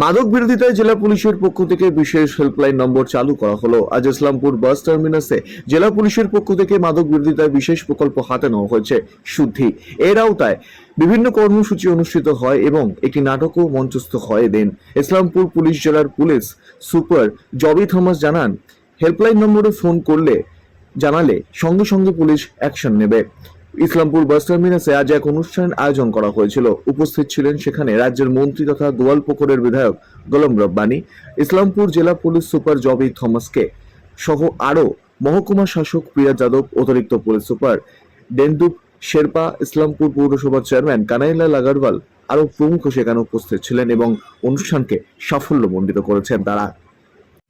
মাদক বিরোধিতায় জেলা পুলিশের পক্ষ থেকে বিশেষ হেল্পলাইন নম্বর চালু করা হলো। আজ ইসলামপুর বাস টার্মিনাসে জেলা পুলিশের পক্ষ থেকে মাদক বিরোধিতায় বিশেষ প্রকল্প হাতে নেওয়া হয়েছে শুদ্ধি। এর আওতায় বিভিন্ন কর্মসূচি অনুষ্ঠিত হয় এবং একটি নাটকও মঞ্চস্থ হয় এদিন। ইসলামপুর পুলিশ জেলার পুলিশ সুপার জবি থমাস জানান, হেল্পলাইন নম্বরে ফোন করলে, জানালে সঙ্গে সঙ্গে পুলিশ অ্যাকশন নেবে। ইসলামপুর বাস টার্মিনাসে আজ এক অনুষ্ঠান আয়োজন করা হয়েছিল। উপস্থিত ছিলেন সেখানে রাজ্যের মন্ত্রী তথা গোয়ালপুকুরের বিধায়ক গোলাম রব্বানি, ইসলামপুর জেলা পুলিশ সুপার জবি থমাসকে সহ আরও মহকুমা শাসক প্রিয়া যাদব, অতিরিক্ত পুলিশ সুপার ডেন্দুপ শেরপা, ইসলামপুর পৌরসভার চেয়ারম্যান কানাইলাল আগারওয়াল আরও প্রমুখ সেখানে উপস্থিত ছিলেন এবং অনুষ্ঠানকে সাফল্যমণ্ডিত করেছেন তারা।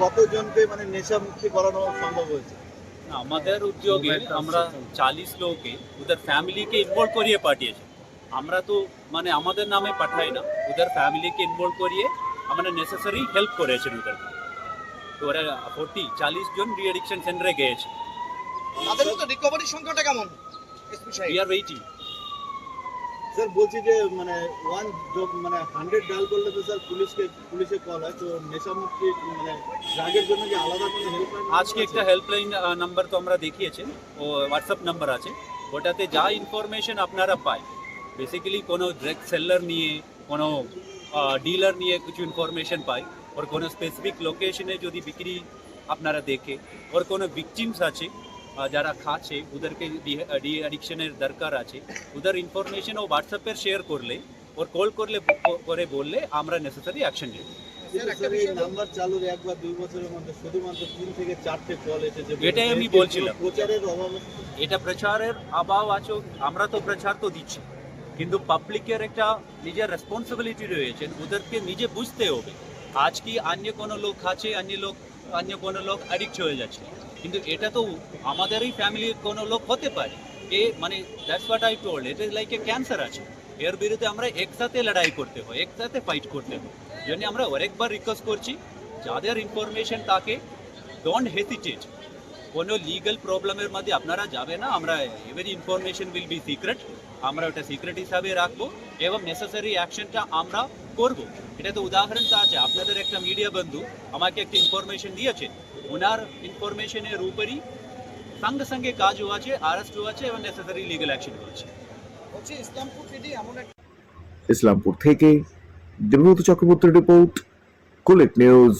কতজনকে মানে নেশা করানো সম্ভব হয়েছে? আমাদের উদ্যোগে আমরা চালিশ লোককে ওদের ফ্যামিলিকে ইনভলভ করিয়ে পাঠিয়েছি। আমরা তো মানে আমাদের নামে পাঠাই না ওদের ফ্যামিলিকে ইনভলভ করিয়ে আমরা নেসেসারি হেল্প করেছেন ওদেরকে তো ওরা ফোর্টি চালিশ জন রিঅ্যাডিকশন সেন্টারে গিয়েছে। তাদের রিকভারি সংখ্যাটা কেমন? উই আর ওয়েটিং স্যার বলছি যে মানে ওয়ান মানে হান্ড্রেড ডাল করলে তো স্যার পুলিশকে পুলিশে কল হয়। তো নেশা মুক্তি মানে ড্রাগের জন্য কি আলাদা কোনো হেল্পলাইন আজকে একটা হেল্পলাইন নাম্বার তো আমরা দেখিয়েছেন ও হোয়াটসঅ্যাপ নাম্বার আছে। ওটাতে যা ইনফরমেশন আপনারা পাই বেসিক্যালি কোনো ড্রাগ সেলার নিয়ে কোনো ডিলার নিয়ে কিছু ইনফরমেশন পাই ওর কোনো স্পেসিফিক লোকেশনে যদি বিক্রি আপনারা দেখে ওর কোনো ভিকটিমস আছে যারা খাচ্ছে ওদেরকে ডি অ্যাডিকশনের দরকার আছে। ওদের ইনফরমেশন ও হোয়াটসঅ্যাপে শেয়ার করলে ওর কল করলে করে বললে আমরা নেসেসারি অ্যাকশন নেব। নাম্বার চালুর এক বা দুই বছরের মধ্যে শুধুমাত্র তিন থেকে চারটে কল এসেছে এটাই আমি বলছিলাম। প্রচারের অভাবে এটা প্রচারের অভাব আছে আমরা তো প্রচার তো দিচ্ছি। কিন্তু পাবলিকের একটা নিজের রেসপন্সিবিলিটি রয়েছে ওদেরকে নিজে বুঝতে হবে। আজ কি অন্য কোনো লোক আছে অন্য লোক অন্য কোনো লোক অ্যাডিক্ট হয়ে যাচ্ছে। কিন্তু এটা তো আমাদেরই ফ্যামিলির কোনো লোক হতে পারে। এ মানে that's what I told it is like a cancer আছে। এর বিরুদ্ধে আমরা একসাথে লড়াই করতে হয়, একসাথে ফাইট করতে হয়। জন্য আমরা আরেকবার রিকোয়েস্ট করছি, যাদের ইনফরমেশন তাকে ডোন্ট হেসিটেট কোনো লিগ্যাল প্রবলেমের মধ্যে আপনারা যাবে না। আমরা every information will be secret আমরা ওটা সিক্রেট হিসাবে রাখব এবং নেসেসারি অ্যাকশনটা আমরা করব। এটা তো উদাহরণ তো আছে। আপনাদের একটা মিডিয়া বন্ধু আমাকে একটা ইনফরমেশন দিয়েছে। ওনার ইনফরমেশনের উপরই সঙ্গে সঙ্গে কাজ হওয়াছে আরেস্ট হওয়াছে এবং নেসেসারি লিগ্যাল অ্যাকশন বলছি ইসলামপুর পিডি এমন একটা ইসলামপুর থেকে দেবব্রত চক্রবর্তীর রিপোর্ট কুলেট নিউজ